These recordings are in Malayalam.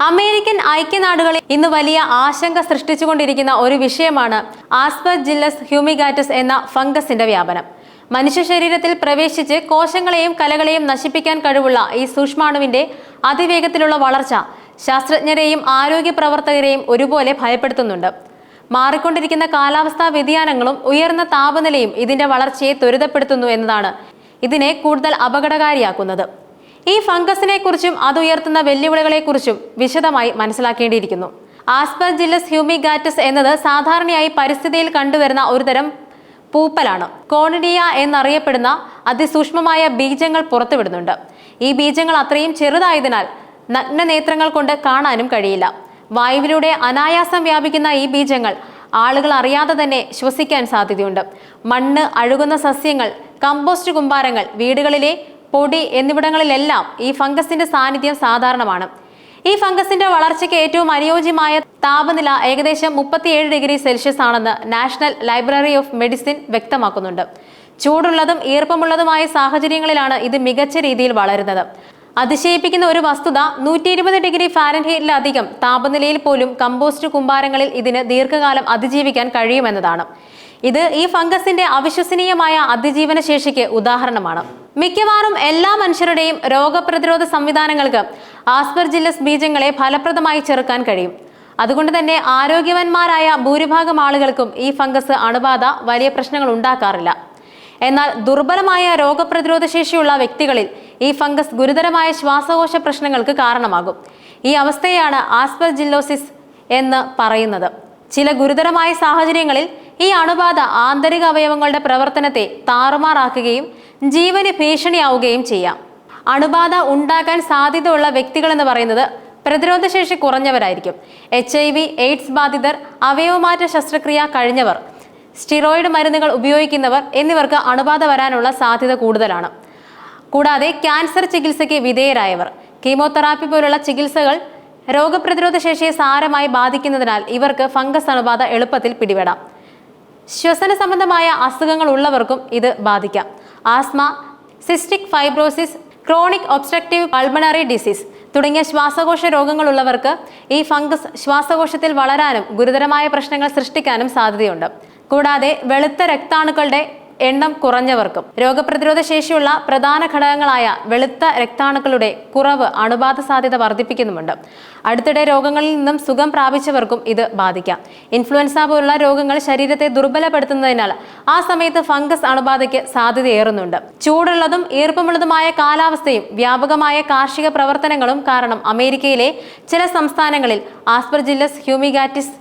അമേരിക്കൻ ഐക്യനാടുകളിൽ ഇന്ന് വലിയ ആശങ്ക സൃഷ്ടിച്ചുകൊണ്ടിരിക്കുന്ന ഒരു വിഷയമാണ് ആസ്പർ ജില്ലസ് ഹ്യൂമിഗാറ്റസ് എന്ന ഫംഗസിന്റെ വ്യാപനം. മനുഷ്യ ശരീരത്തിൽ പ്രവേശിച്ച് കോശങ്ങളെയും കലകളെയും നശിപ്പിക്കാൻ കഴിവുള്ള ഈ സൂക്ഷ്മാണുവിന്റെ അതിവേഗത്തിലുള്ള വളർച്ച ശാസ്ത്രജ്ഞരെയും ആരോഗ്യ പ്രവർത്തകരെയും ഒരുപോലെ ഭയപ്പെടുത്തുന്നുണ്ട്. മാറിക്കൊണ്ടിരിക്കുന്ന കാലാവസ്ഥാ വ്യതിയാനങ്ങളും ഉയർന്ന താപനിലയും ഇതിന്റെ വളർച്ചയെ ത്വരിതപ്പെടുത്തുന്നു എന്നതാണ് ഇതിനെ കൂടുതൽ അപകടകാരിയാക്കുന്നത്. ഈ ഫംഗസിനെ കുറിച്ചും അത് ഉയർത്തുന്ന വെല്ലുവിളികളെക്കുറിച്ചും വിശദമായി മനസ്സിലാക്കേണ്ടിയിരിക്കുന്നു. ആസ്പർജില്ലസ് ഹ്യൂമിഗാറ്റസ് എന്നത് സാധാരണയായി പരിസ്ഥിതിയിൽ കണ്ടുവരുന്ന ഒരുതരം പൂപ്പലാണ്. കോണിഡിയ എന്നറിയപ്പെടുന്ന അതിസൂക്ഷ്മമായ ബീജങ്ങൾ പുറത്തുവിടുന്നുണ്ട്. ഈ ബീജങ്ങൾ അത്രയും ചെറുതായതിനാൽ നഗ്നനേത്രങ്ങൾ കൊണ്ട് കാണാനും കഴിയില്ല. വായുവിലൂടെ അനായാസം വ്യാപിക്കുന്ന ഈ ബീജങ്ങൾ ആളുകൾ അറിയാതെ തന്നെ ശ്വസിക്കാൻ സാധ്യതയുണ്ട്. മണ്ണ് അഴുകുന്ന സസ്യങ്ങൾ കമ്പോസ്റ്റ് കുമ്പാരങ്ങൾ വീടുകളിലെ പൊടി എന്നിവിടങ്ങളിലെല്ലാം ഈ ഫംഗസിന്റെ സാന്നിധ്യം സാധാരണമാണ്. ഈ ഫംഗസിന്റെ വളർച്ചയ്ക്ക് ഏറ്റവും അനുയോജ്യമായ താപനില ഏകദേശം മുപ്പത്തിയേഴ് ഡിഗ്രി സെൽഷ്യസ് ആണെന്ന് നാഷണൽ ലൈബ്രറി ഓഫ് മെഡിസിൻ വ്യക്തമാക്കുന്നുണ്ട്. ചൂടുള്ളതും ഈർപ്പമുള്ളതുമായ സാഹചര്യങ്ങളിലാണ് ഇത് മികച്ച രീതിയിൽ വളരുന്നത്. അതിശയിപ്പിക്കുന്ന ഒരു വസ്തുത നൂറ്റി ഇരുപത് ഡിഗ്രി ഫാരൻഹീറ്റിലധികം താപനിലയിൽ പോലും കമ്പോസ്റ്റ് കുമ്പാരങ്ങളിൽ ഇതിന് ദീർഘകാലം അതിജീവിക്കാൻ കഴിയുമെന്നതാണ്. ഇത് ഈ ഫംഗസിന്റെ അവിശ്വസനീയമായ അതിജീവന ശേഷിക്ക് ഉദാഹരണമാണ്. മിക്കവാറും എല്ലാ മനുഷ്യരുടെയും രോഗപ്രതിരോധ സംവിധാനങ്ങൾക്ക് ആസ്പെർജില്ലസ് ബീജങ്ങളെ ഫലപ്രദമായി ചെറുക്കാൻ കഴിയും. അതുകൊണ്ട് തന്നെ ആരോഗ്യവന്മാരായ ഭൂരിഭാഗം ആളുകൾക്കും ഈ ഫംഗസ് അണുബാധ വലിയ പ്രശ്നങ്ങൾ ഉണ്ടാക്കാറില്ല. എന്നാൽ ദുർബലമായ രോഗപ്രതിരോധ ശേഷിയുള്ള വ്യക്തികളിൽ ഈ ഫംഗസ് ഗുരുതരമായ ശ്വാസകോശ പ്രശ്നങ്ങൾക്ക് കാരണമാകും. ഈ അവസ്ഥയാണ് ആസ്പെർജില്ലോസിസ് എന്ന് പറയുന്നത്. ചില ഗുരുതരമായ സാഹചര്യങ്ങളിൽ ഈ അണുബാധ ആന്തരിക അവയവങ്ങളുടെ പ്രവർത്തനത്തെ താറുമാറാക്കുകയും ജീവന് ഭീഷണിയാവുകയും ചെയ്യാം. അണുബാധ ഉണ്ടാക്കാൻ സാധ്യതയുള്ള വ്യക്തികൾ എന്ന് പറയുന്നത് പ്രതിരോധശേഷി കുറഞ്ഞവരായിരിക്കും. എച്ച് ഐ വി എയ്ഡ്സ് ബാധിതർ അവയവമാറ്റ ശസ്ത്രക്രിയ കഴിഞ്ഞവർ സ്റ്റിറോയിഡ് മരുന്നുകൾ ഉപയോഗിക്കുന്നവർ എന്നിവർക്ക് അണുബാധ വരാനുള്ള സാധ്യത കൂടുതലാണ്. കൂടാതെ ക്യാൻസർ ചികിത്സയ്ക്ക് വിധേയരായവർ കീമോതെറാപ്പി പോലുള്ള ചികിത്സകൾ രോഗപ്രതിരോധ ശേഷിയെ സാരമായി ബാധിക്കുന്നതിനാൽ ഇവർക്ക് ഫംഗസ് അണുബാധ എളുപ്പത്തിൽ പിടിപെടാം. ശ്വസന സംബന്ധമായ അസുഖങ്ങൾ ഉള്ളവർക്കും ഇത് ബാധിക്കാം. Asthma cystic fibrosis chronic obstructive pulmonary disease തുടങ്ങിയ ശ്വാസകോശ രോഗങ്ങളുള്ളവർക്ക് ഈ ഫംഗസ് ശ്വാസകോശത്തിൽ വളരാനും ഗുരുതരമായ പ്രശ്നങ്ങൾ സൃഷ്ടിക്കാനും സാധ്യതയുണ്ട്. കൂടാതെ വെളുത്ത രക്താണുക്കളുടെ എണ്ണം കുറഞ്ഞവർക്കും. രോഗപ്രതിരോധ ശേഷിയുള്ള പ്രധാന ഘടകങ്ങളായ വെളുത്ത രക്താണുക്കളുടെ കുറവ് അണുബാധ സാധ്യത വർദ്ധിപ്പിക്കുന്നുമുണ്ട്. അടുത്തിടെ രോഗങ്ങളിൽ നിന്നും സുഖം പ്രാപിച്ചവർക്കും ഇത് ബാധിക്കാം. ഇൻഫ്ലുവൻസ പോലുള്ള രോഗങ്ങൾ ശരീരത്തെ ദുർബലപ്പെടുത്തുന്നതിനാൽ ആ സമയത്ത് ഫംഗസ് അണുബാധയ്ക്ക് സാധ്യതയേറുന്നുണ്ട്. ചൂടുള്ളതും ഈർപ്പമുള്ളതുമായ കാലാവസ്ഥയും വ്യാപകമായ കാർഷിക പ്രവർത്തനങ്ങളും കാരണം അമേരിക്കയിലെ ചില സംസ്ഥാനങ്ങളിൽ ആസ്പെർജില്ലസ് ഹ്യൂമിഗാറ്റിസ്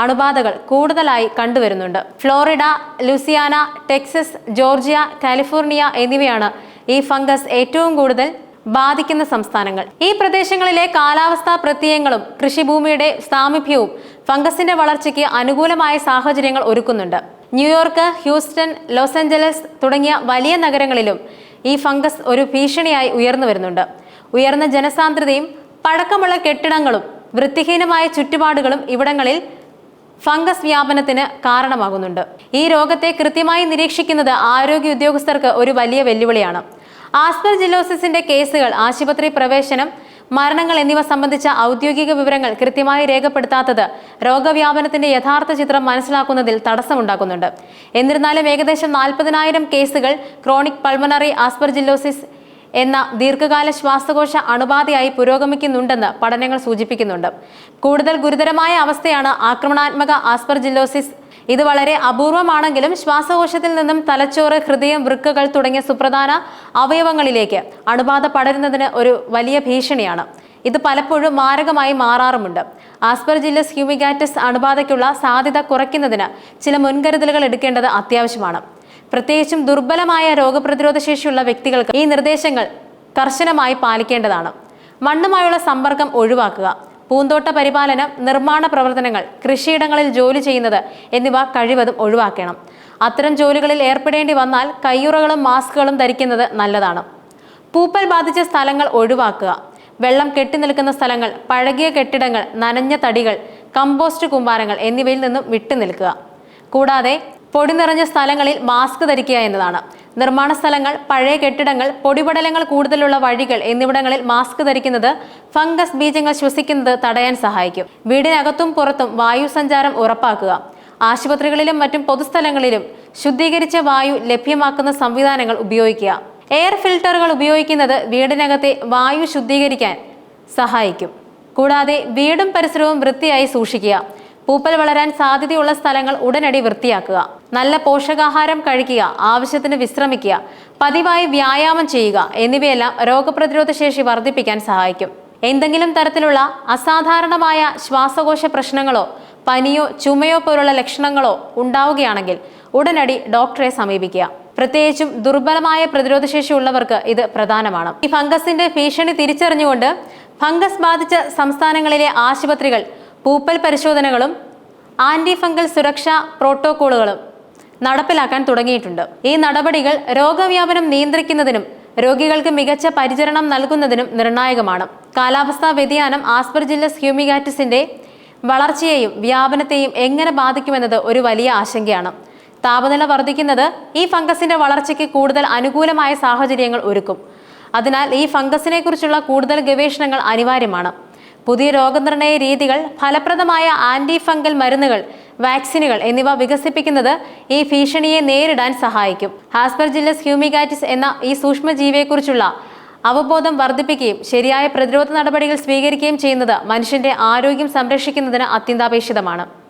അണുബാധകൾ കൂടുതലായി കണ്ടുവരുന്നുണ്ട്. Florida Louisiana Texas Georgia California എന്നിവയാണ് ഈ ഫംഗസ് ഏറ്റവും കൂടുതൽ ബാധിക്കുന്ന സംസ്ഥാനങ്ങൾ. ഈ പ്രദേശങ്ങളിലെ കാലാവസ്ഥാ പ്രത്യയങ്ങളും കൃഷിഭൂമിയുടെ സാമീപ്യവും ഫംഗസിന്റെ വളർച്ചയ്ക്ക് അനുകൂലമായ സാഹചര്യങ്ങൾ ഒരുക്കുന്നുണ്ട്. ന്യൂയോർക്ക് ഹ്യൂസ്റ്റൺ ലോസ് ആഞ്ചലസ് തുടങ്ങിയ വലിയ നഗരങ്ങളിലും ഈ ഫംഗസ് ഒരു ഭീഷണിയായി ഉയർന്നു വരുന്നുണ്ട്. ഉയർന്ന ജനസാന്ദ്രതയും പഴക്കമുള്ള കെട്ടിടങ്ങളും വൃത്തിഹീനമായ ചുറ്റുപാടുകളും ഇവിടങ്ങളിൽ ഫംഗസ് വ്യാപനത്തിന് കാരണമാകുന്നുണ്ട്. ഈ രോഗത്തെ കൃത്യമായി നിരീക്ഷിക്കുന്നത് ആരോഗ്യ ഉദ്യോഗസ്ഥർക്ക് ഒരു വലിയ വെല്ലുവിളിയാണ്. ആസ്മർ ജില്ലോസിന്റെ കേസുകൾ ആശുപത്രി പ്രവേശനം മരണങ്ങൾ എന്നിവ സംബന്ധിച്ച ഔദ്യോഗിക വിവരങ്ങൾ കൃത്യമായി രേഖപ്പെടുത്താത്തത് രോഗവ്യാപനത്തിന്റെ യഥാർത്ഥ ചിത്രം മനസ്സിലാക്കുന്നതിൽ തടസ്സമുണ്ടാക്കുന്നുണ്ട്. എന്നിരുന്നാലും ഏകദേശം നാൽപ്പതിനായിരം കേസുകൾ ക്രോണിക് പൾമണറി ആസ്പെർജില്ലോസിസ് എന്ന ദീർഘകാല ശ്വാസകോശ അണുബാധയായി പുരോഗമിക്കുന്നുണ്ടെന്ന് പഠനങ്ങൾ സൂചിപ്പിക്കുന്നുണ്ട്. കൂടുതൽ ഗുരുതരമായ അവസ്ഥയാണ് ആക്രമണാത്മക ആസ്പർജില്ലോസിസ് ഇത് വളരെ അപൂർവമാണെങ്കിലും ശ്വാസകോശത്തിൽ നിന്നും തലച്ചോറ് ഹൃദയം വൃക്കകൾ തുടങ്ങിയ സുപ്രധാന അവയവങ്ങളിലേക്ക് അണുബാധ പടരുന്നതിന് ഒരു വലിയ ഭീഷണിയാണ്. ഇത് പലപ്പോഴും മാരകമായി മാറാറുമുണ്ട്. ആസ്പെർജില്ലസ് ഹ്യൂമിഗാറ്റസ് അണുബാധയ്ക്കുള്ള സാധ്യത കുറയ്ക്കുന്നതിന് ചില മുൻകരുതലുകൾ എടുക്കേണ്ടത് അത്യാവശ്യമാണ്. പ്രത്യേകിച്ചും ദുർബലമായ രോഗപ്രതിരോധ ശേഷിയുള്ള വ്യക്തികൾക്ക് ഈ നിർദ്ദേശങ്ങൾ കർശനമായി പാലിക്കേണ്ടതാണ്. മണ്ണുമായുള്ള സമ്പർക്കം ഒഴിവാക്കുക. പൂന്തോട്ട പരിപാലനം നിർമ്മാണ പ്രവർത്തനങ്ങൾ കൃഷിയിടങ്ങളിൽ ജോലി ചെയ്യുന്നത് എന്നിവ കഴിവതും ഒഴിവാക്കണം. അത്തരം ജോലികളിൽ ഏർപ്പെടേണ്ടി വന്നാൽ കയ്യുറകളും മാസ്കുകളും ധരിക്കുന്നത് നല്ലതാണ്. പൂപ്പൽ ബാധിച്ച സ്ഥലങ്ങൾ ഒഴിവാക്കുക. വെള്ളം കെട്ടി നിൽക്കുന്ന സ്ഥലങ്ങൾ പഴകിയ കെട്ടിടങ്ങൾ നനഞ്ഞ തടികൾ കമ്പോസ്റ്റ് കുമ്പാരങ്ങൾ എന്നിവയിൽ നിന്നും വിട്ടു നിൽക്കുക. കൂടാതെ പൊടി നിറഞ്ഞ സ്ഥലങ്ങളിൽ മാസ്ക് ധരിക്കുക എന്നതാണ്. നിർമ്മാണ സ്ഥലങ്ങൾ പഴയ കെട്ടിടങ്ങൾ പൊടിപടലങ്ങൾ കൂടുതലുള്ള വഴികൾ എന്നിവിടങ്ങളിൽ മാസ്ക് ധരിക്കുന്നത് ഫംഗസ് ബീജങ്ങൾ ശ്വസിക്കുന്നത് തടയാൻ സഹായിക്കും. വീടിനകത്തും പുറത്തും വായു സഞ്ചാരം ഉറപ്പാക്കുക. ആശുപത്രികളിലും മറ്റും പൊതുസ്ഥലങ്ങളിലും ശുദ്ധീകരിച്ച വായു ലഭ്യമാക്കുന്ന സംവിധാനങ്ങൾ ഉപയോഗിക്കുക. എയർ ഫിൽട്ടറുകൾ ഉപയോഗിക്കുന്നത് വീടിനകത്തെ വായു ശുദ്ധീകരിക്കാൻ സഹായിക്കും. കൂടാതെ വീടും പരിസരവും വൃത്തിയായി സൂക്ഷിക്കുക. പൂപ്പൽ വളരാൻ സാധ്യതയുള്ള സ്ഥലങ്ങൾ ഉടനടി വൃത്തിയാക്കുക. നല്ല പോഷകാഹാരം കഴിക്കുക ആവശ്യത്തിന് വിശ്രമിക്കുക പതിവായി വ്യായാമം ചെയ്യുക എന്നിവയെല്ലാം രോഗപ്രതിരോധ ശേഷി വർദ്ധിപ്പിക്കാൻ സഹായിക്കും. എന്തെങ്കിലും തരത്തിലുള്ള അസാധാരണമായ ശ്വാസകോശ പ്രശ്നങ്ങളോ പനിയോ ചുമയോ പോലുള്ള ലക്ഷണങ്ങളോ ഉണ്ടാവുകയാണെങ്കിൽ ഉടനടി ഡോക്ടറെ സമീപിക്കുക. പ്രത്യേകിച്ചും ദുർബലമായ പ്രതിരോധശേഷി ഉള്ളവർക്ക് ഇത് പ്രധാനമാണ്. ഈ ഫംഗസിന്റെ ഭീഷണി തിരിച്ചറിഞ്ഞുകൊണ്ട് ഫംഗസ് ബാധിച്ച സംസ്ഥാനങ്ങളിലെ ആശുപത്രികൾ പൂപ്പൽ പരിശോധനകളും ആന്റി ഫംഗൽ സുരക്ഷാ പ്രോട്ടോക്കോളുകളും നടപ്പിലാക്കാൻ തുടങ്ങിയിട്ടുണ്ട്. ഈ നടപടികൾ രോഗവ്യാപനം നിയന്ത്രിക്കുന്നതിനും രോഗികൾക്ക് മികച്ച പരിചരണം നൽകുന്നതിനും നിർണായകമാണ്. കാലാവസ്ഥാ വ്യതിയാനം ആസ്പെർജില്ലസ് ഹ്യൂമിഗാറ്റിസിന്റെ വളർച്ചയെയും വ്യാപനത്തെയും എങ്ങനെ ബാധിക്കുമെന്നത് ഒരു വലിയ ആശങ്കയാണ്. താപനില വർദ്ധിക്കുന്നത് ഈ ഫംഗസിന്റെ വളർച്ചയ്ക്ക് കൂടുതൽ അനുകൂലമായ സാഹചര്യങ്ങൾ ഒരുക്കും. അതിനാൽ ഈ ഫംഗസിനെ കുറിച്ചുള്ള കൂടുതൽ ഗവേഷണങ്ങൾ അനിവാര്യമാണ്. പുതിയ രോഗനിർണയ രീതികൾ ഫലപ്രദമായ ആന്റി ഫംഗൽ മരുന്നുകൾ വാക്സിനുകൾ എന്നിവ വികസിപ്പിക്കുന്നത് ഈ ഭീഷണിയെ നേരിടാൻ സഹായിക്കും. ഹാസ്പെർജില്ലസ് ഹ്യൂമിഗാറ്റിസ് എന്ന ഈ സൂക്ഷ്മജീവിയെക്കുറിച്ചുള്ള അവബോധം വർദ്ധിപ്പിക്കുകയും ശരിയായ പ്രതിരോധ നടപടികൾ സ്വീകരിക്കുകയും ചെയ്യുന്നത് മനുഷ്യന്റെ ആരോഗ്യം സംരക്ഷിക്കുന്നതിന് അത്യന്താപേക്ഷിതമാണ്.